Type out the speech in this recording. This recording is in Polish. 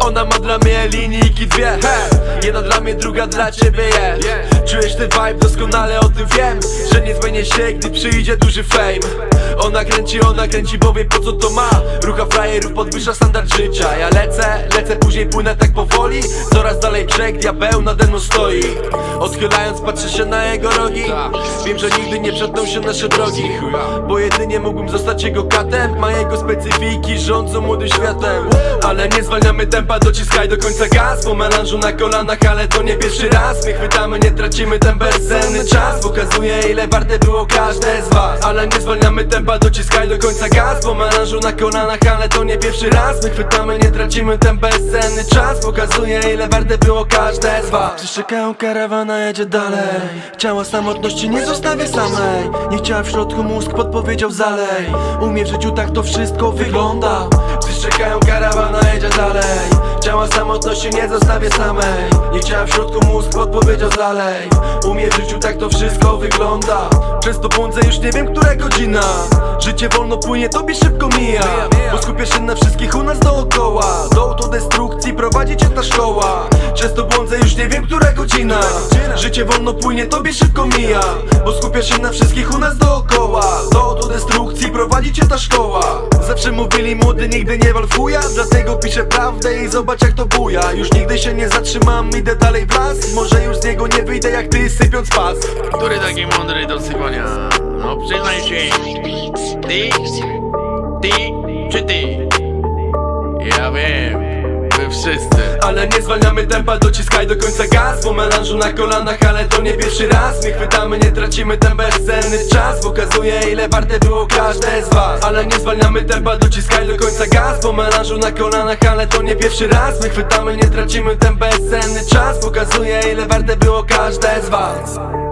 Ona ma dla mnie linijki dwie. Jedna dla mnie, druga dla ciebie jest. Czujesz ten vibe, doskonale o tym wiem Że nie zmienię się, gdy przyjdzie duży fame. Ona kręci, ona kręci, bo wie po co to ma. Rucha frajerów podwyższa standard życia. Ja lecę, lecę, później płynę tak powoli. Coraz dalej brzeg, diabeł nade mną stoi. Odchylając patrzę się na jego rogi. Wiem, że nigdy nie przetną się nasze drogi. Bo jedynie mógłbym zostać jego katem Ma jego specyfiki, rządzą młodym światem. Ale nie zwalniamy tempa, dociskaj do końca gaz. Po melanżu na kolanach, ale to nie pierwszy raz. My chwytamy, nie tracimy ten bezcenny czas. Pokazuje ile warte było każde z was. Ale nie zwalniamy tempa, dociskaj do końca gaz. Po melanżu na kolanach, ale to nie pierwszy raz. My chwytamy, nie tracimy ten bezcenny czas Pokazuje ile warte było każde z was. Przyczekają karawana, jedzie dalej. Ciała samotności nie zostawię samej. Nie chciała w środku mózg, podpowiedział zalej. U mnie w życiu tak to wszystko wygląda. Przyczekają karawana, jedzie dalej. Ciała samotności nie zostawię samej. Nie chciała w środku mózg, podpowiedział zalej. U mnie w życiu tak to wszystko wygląda. Często błądzę, już nie wiem, która godzina. Życie wolno płynie, tobie szybko mija. Bo skupiasz się na wszystkich prowadzi cię ta szkoła Często błądzę, już nie wiem, która godzina Życie wolno płynie, tobie szybko mija Bo skupiasz się na wszystkich u nas dookoła Do autodestrukcji prowadzi cię ta szkoła Zawsze mówili młody, nigdy nie walfuja Dlatego piszę prawdę i zobacz jak to buja Już nigdy się nie zatrzymam, idę dalej w las Może już z niego nie wyjdę jak ty sypiąc pas Który taki mądry do sypania? No przyznaj się Ty? Ty? Czy ty? Ja wiem wszyscy. Ale nie zwalniamy tempa, dociskaj do końca gaz Po melanżu na kolanach, ale to nie pierwszy raz. My chwytamy, nie tracimy ten bezcenny czas Pokazuje ile warte było każde z was. Ale nie zwalniamy tempa, dociskaj do końca gaz Po melanżu na kolanach, ale to nie pierwszy raz. My chwytamy, nie tracimy ten bezcenny czas Pokazuje ile warte było każde z was